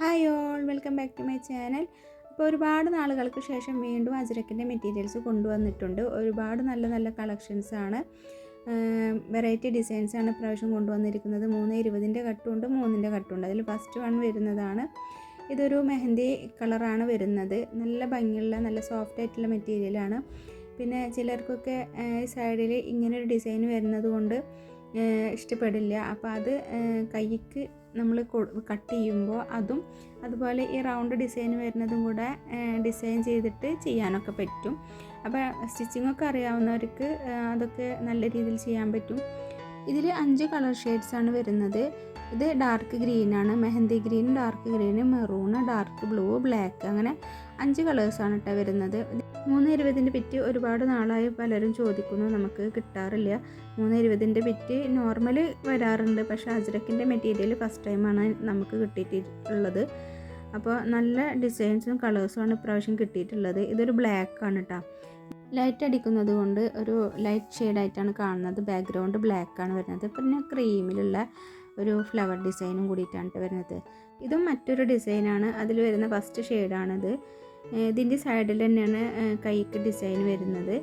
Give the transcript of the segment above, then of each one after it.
Hi all welcome back to my channel. അപ്പോൾ ഒരുപാട് നാളുകൾക്ക് ശേഷം വീണ്ടും അജ്രക്കിന്റെ മെറ്റീരിയൽസ് കൊണ്ടുവന്നിട്ടുണ്ട്. ഒരുപാട് നല്ല നല്ല കളക്ഷൻസ് ആണ്. വെറൈറ്റി ഡിസൈൻസ് ആണ് ഇപ്രാവശ്യം കൊണ്ടുവന്നിരിക്കുന്നത്. മൂന്ന് ഇരുപതിന്റെ കട്ടുണ്ട് മൂന്നിന്റെ കട്ടുണ്ട് അതിൽ ഫസ്റ്റ് വൺ വരുന്നതാണ്. ഇതൊരു മെഹന്തി കളറാണ് വരുന്നത്. നല്ല ഭംഗിയുള്ള നല്ല സോഫ്റ്റ് ആയിട്ടുള്ള മെറ്റീരിയലാണ് പിന്നെ ചിലർക്കൊക്കെ സൈഡിൽ ഇങ്ങനെ ഒരു ഡിസൈൻ വരുന്നത് കൊണ്ട് ഇഷ്ടപ്പെടില്ല. അപ്പോൾ അത് കൈക്ക് നമ്മൾ കട്ട് ചെയ്യുമ്പോൾ അതും അതുപോലെ ഈ റൗണ്ട് ഡിസൈൻ വരുന്നതും കൂടെ ഡിസൈൻ ചെയ്തിട്ട് ചെയ്യാനൊക്കെ പറ്റും. അപ്പോൾ സ്റ്റിച്ചിങ്ങൊക്കെ അറിയാവുന്നവർക്ക് അതൊക്കെ നല്ല രീതിയിൽ ചെയ്യാൻ പറ്റും. ഇതിൽ അഞ്ച് കളർ ഷെയ്ഡ്സ് ആണ് വരുന്നത്. ഇത് dark ഗ്രീനാണ് mehndi green dark green maroon dark blue black അങ്ങനെ അഞ്ച് കളേഴ്സാണ് കേട്ടോ വരുന്നത്. മൂന്ന് ഇരുപതിന്റെ പിറ്റ് ഒരുപാട് നാളായി പലരും ചോദിക്കുന്നു. നമുക്ക് കിട്ടാറില്ല. മൂന്ന് ഇരുപതിന്റെ പിറ്റ് നോർമൽ വരാറുണ്ട്. പക്ഷേ അജ്രക്കിന്റെ മെറ്റീരിയൽ ഫസ്റ്റ് ടൈമാണ് നമുക്ക് കിട്ടിയിട്ടുള്ളത്. അപ്പോൾ നല്ല ഡിസൈൻസും കളേഴ്സുമാണ് ഇപ്രാവശ്യം കിട്ടിയിട്ടുള്ളത്. ഇതൊരു ബ്ലാക്ക് ആണ് കേട്ടോ ലൈറ്റ് അടിക്കുന്നത് കൊണ്ട് ഒരു ലൈറ്റ് ഷെയ്ഡായിട്ടാണ് കാണുന്നത്. ബാക്ക്ഗ്രൗണ്ട് ബ്ലാക്ക് ആണ് വരുന്നത്. പിന്നെ ക്രീമിലുള്ള ഒരു ഫ്ലവർ ഡിസൈനും കൂടിയിട്ടാണ് ട്ടോ വരുന്നത്. ഇതും മറ്റൊരു ഡിസൈനാണ്. അതിൽ വരുന്ന ഫസ്റ്റ് ഷെയ്ഡാണിത്. ഇതിന്റെ സൈഡിൽ തന്നെയാണ് കൈക്ക് ഡിസൈൻ വരുന്നത്.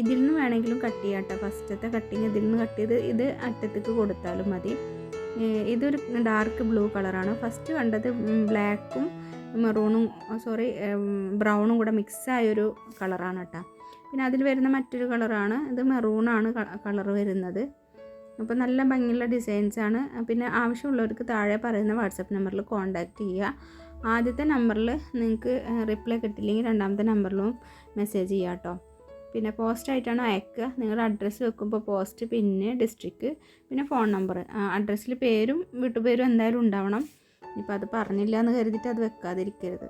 ഇതിൽ നിന്ന് വേണമെങ്കിലും കട്ട് ചെയ്യാം കേട്ടോ. ഫസ്റ്റത്തെ കട്ടിങ് ഇതിൽ നിന്ന് കട്ട് ചെയ്ത് ഇത് അറ്റത്തേക്ക് കൊടുത്താലും മതി. ഇതൊരു ഡാർക്ക് ബ്ലൂ കളറാണ് ഫസ്റ്റ് കണ്ടത് ബ്ലാക്കും മെറൂണും സോറി ബ്രൗണും കൂടെ മിക്സായൊരു കളറാണ് കേട്ടോ. പിന്നെ അതിൽ വരുന്ന മറ്റൊരു കളറാണ് ഇത് മെറൂണാണ് കളർ വരുന്നത്. അപ്പോൾ നല്ല ഭംഗിയുള്ള ഡിസൈൻസാണ് പിന്നെ ആവശ്യമുള്ളവർക്ക് താഴെ പറയുന്ന വാട്സപ്പ് നമ്പറിൽ കോൺടാക്റ്റ് ചെയ്യുക. ആദ്യത്തെ നമ്പറിൽ നിങ്ങൾക്ക് റിപ്ലൈ കിട്ടില്ലെങ്കിൽ രണ്ടാമത്തെ നമ്പറിലും മെസ്സേജ് ചെയ്യാം കേട്ടോ പിന്നെ പോസ്റ്റായിട്ടാണ് അയക്കുക. നിങ്ങളുടെ അഡ്രസ്സ് വെക്കുമ്പോൾ പോസ്റ്റ് പിന്നെ ഡിസ്ട്രിക്റ്റ് പിന്നെ ഫോൺ നമ്പർ അഡ്രസ്സിൽ പേരും വീട്ടുപേരും എന്തായാലും ഉണ്ടാവണം. ഇപ്പോൾ അത് പറഞ്ഞില്ല എന്ന് കരുതിയിട്ട് അത് വെക്കാതിരിക്കരുത്.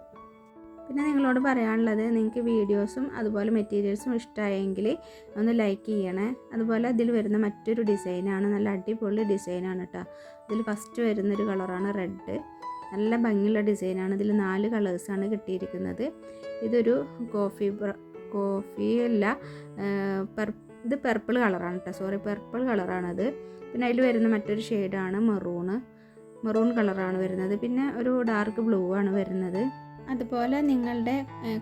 പിന്നെ നിങ്ങളോട് പറയാനുള്ളത് നിങ്ങൾക്ക് വീഡിയോസും അതുപോലെ മെറ്റീരിയൽസും ഇഷ്ടമായെങ്കിൽ ഒന്ന് ലൈക്ക് ചെയ്യണേ. അതുപോലെ അതിൽ വരുന്ന മറ്റൊരു ഡിസൈനാണ് നല്ല അടിപൊളി ഡിസൈനാണ് കേട്ടോ ഇതിൽ ഫസ്റ്റ് വരുന്നൊരു കളറാണ് റെഡ് നല്ല ഭംഗിയുള്ള ഡിസൈനാണ്. ഇതിൽ നാല് കളേഴ്സാണ് കിട്ടിയിരിക്കുന്നത്. ഇതൊരു കോഫി കോഫി അല്ല പെർ ഇത് പെർപ്പിൾ കളറാണ് കേട്ടോ സോറി പെർപ്പിൾ കളറാണത് പിന്നെ അതിൽ വരുന്ന മറ്റൊരു ഷെയ്ഡാണ് മെറൂണ് മെറൂൺ കളറാണ് വരുന്നത്. പിന്നെ ഒരു ഡാർക്ക് ബ്ലൂ ആണ് വരുന്നത്. അതുപോലെ നിങ്ങളുടെ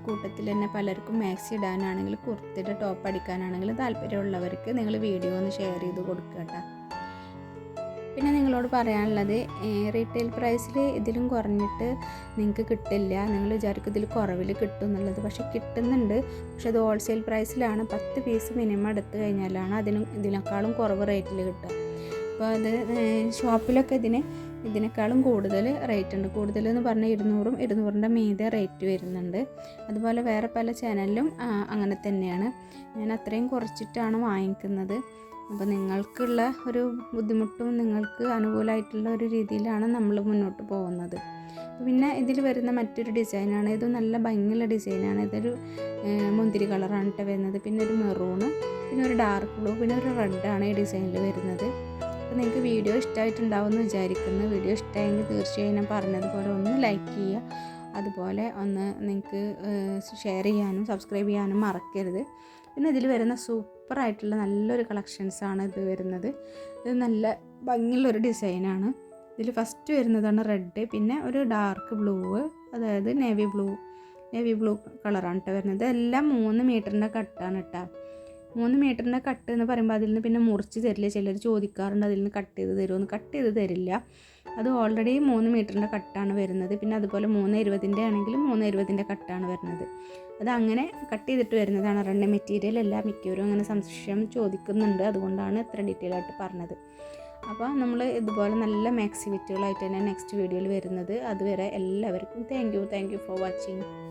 കൂട്ടത്തിൽ തന്നെ പലർക്കും മാക്സി ഇടാനാണെങ്കിൽ കുർത്തിയുടെ ടോപ്പ് അടിക്കാനാണെങ്കിൽ താല്പര്യമുള്ളവർക്ക് നിങ്ങൾ വീഡിയോ ഒന്ന് ഷെയർ ചെയ്ത് കൊടുക്കുക കേട്ടോ പിന്നെ നിങ്ങളോട് പറയാനുള്ളത് റീറ്റെയിൽ പ്രൈസിൽ ഇതിലും കുറഞ്ഞിട്ട് നിങ്ങൾക്ക് കിട്ടില്ല. നിങ്ങൾ വിചാരിക്കും ഇതിൽ കുറവിൽ കിട്ടും എന്നുള്ളത്. പക്ഷെ കിട്ടുന്നുണ്ട്. പക്ഷെ അത് ഹോൾസെയിൽ പ്രൈസിലാണ് പത്ത് പീസ് മിനിമം എടുത്തു കഴിഞ്ഞാലാണ് അതിനും ഇതിനേക്കാളും കുറവ് റേറ്റിൽ കിട്ടുക. അപ്പോൾ അത് ഷോപ്പിലൊക്കെ ഇതിന് ഇതിനേക്കാളും കൂടുതൽ റേറ്റ് ഉണ്ട്. കൂടുതൽ എന്ന് പറഞ്ഞാൽ ഇരുന്നൂറും ഇരുന്നൂറിന്റെ മീതെ റേറ്റ് വരുന്നുണ്ട്. അതുപോലെ വേറെ പല ചാനലിലും അങ്ങനെ തന്നെയാണ്. ഞാൻ അത്രയും കുറച്ചിട്ടാണ് വാങ്ങിക്കുന്നത്. അപ്പോൾ നിങ്ങൾക്കുള്ള ഒരു ബുദ്ധിമുട്ടും നിങ്ങൾക്ക് അനുകൂലമായിട്ടുള്ള ഒരു രീതിയിലാണ് നമ്മൾ മുന്നോട്ട് പോകുന്നത്. പിന്നെ ഇതിൽ വരുന്ന മറ്റൊരു ഡിസൈനാണ് ഇത് നല്ല ഭംഗിയുള്ള ഡിസൈനാണ് ഇതൊരു മുന്തിരി കളറാണ് കേട്ടോ വരുന്നത്. പിന്നെ ഒരു മെറൂണ് പിന്നെ ഒരു ഡാർക്ക് ബ്ലൂ പിന്നെ ഒരു റെഡാണ് ഈ ഡിസൈനിൽ വരുന്നത്. അപ്പോൾ നിങ്ങൾക്ക് വീഡിയോ ഇഷ്ടമായിട്ടുണ്ടാവും എന്ന് വിചാരിക്കുന്നു. വീഡിയോ ഇഷ്ടമായെങ്കിൽ തീർച്ചയായും ഞാൻ പറഞ്ഞതുപോലെ ഒന്ന് ലൈക്ക് ചെയ്യുക. അതുപോലെ ഒന്ന് നിങ്ങൾക്ക് ഷെയർ ചെയ്യാനും സബ്സ്ക്രൈബ് ചെയ്യാനും മറക്കരുത്. പിന്നെ ഇതിൽ വരുന്ന സൂപ്പറായിട്ടുള്ള നല്ലൊരു കളക്ഷൻസാണ് ഇത് വരുന്നത്. ഇത് നല്ല ഭംഗിയുള്ളൊരു ഡിസൈനാണ് ഇതിൽ ഫസ്റ്റ് വരുന്നതാണ് റെഡ് പിന്നെ ഒരു ഡാർക്ക് ബ്ലൂ അതായത് നേവി ബ്ലൂ നേവി ബ്ലൂ കളറാണ് കേട്ടോ വരുന്നത്. എല്ലാം മൂന്ന് മീറ്ററിന്റെ കട്ടാണ് കേട്ടോ മൂന്ന് മീറ്ററിന്റെ കട്ട് എന്ന് പറയുമ്പോൾ അതിൽ നിന്ന് പിന്നെ മുറിച്ച് തരില്ല? ചിലർ ചോദിക്കാറുണ്ട് അതിൽ നിന്ന് കട്ട് ചെയ്ത് തരുമെന്ന് കട്ട് ചെയ്ത് തരില്ല. അത് ഓൾറെഡി മൂന്ന് മീറ്ററിന്റെ കട്ടാണ് വരുന്നത്. പിന്നെ അതുപോലെ മൂന്ന് ഇരുപതിന്റെ ആണെങ്കിലും മൂന്ന് ഇരുപതിന്റെ കട്ടാണ് വരുന്നത്. അത് അങ്ങനെ കട്ട് ചെയ്തിട്ട് വരുന്നതാണ്. രണ്ട് മെറ്റീരിയൽ എല്ലാം മിക്കവരും അങ്ങനെ സംശയം ചോദിക്കുന്നുണ്ട്. അതുകൊണ്ടാണ് ഇത്ര ഡീറ്റെയിൽ ആയിട്ട് പറഞ്ഞത്. അപ്പോൾ നമ്മൾ ഇതുപോലെ നല്ല മാക്സിമിറ്റുകളായിട്ട് തന്നെ നെക്സ്റ്റ് വീഡിയോയിൽ വരുന്നത്. അതുവരെ എല്ലാവർക്കും thank you thank you for watching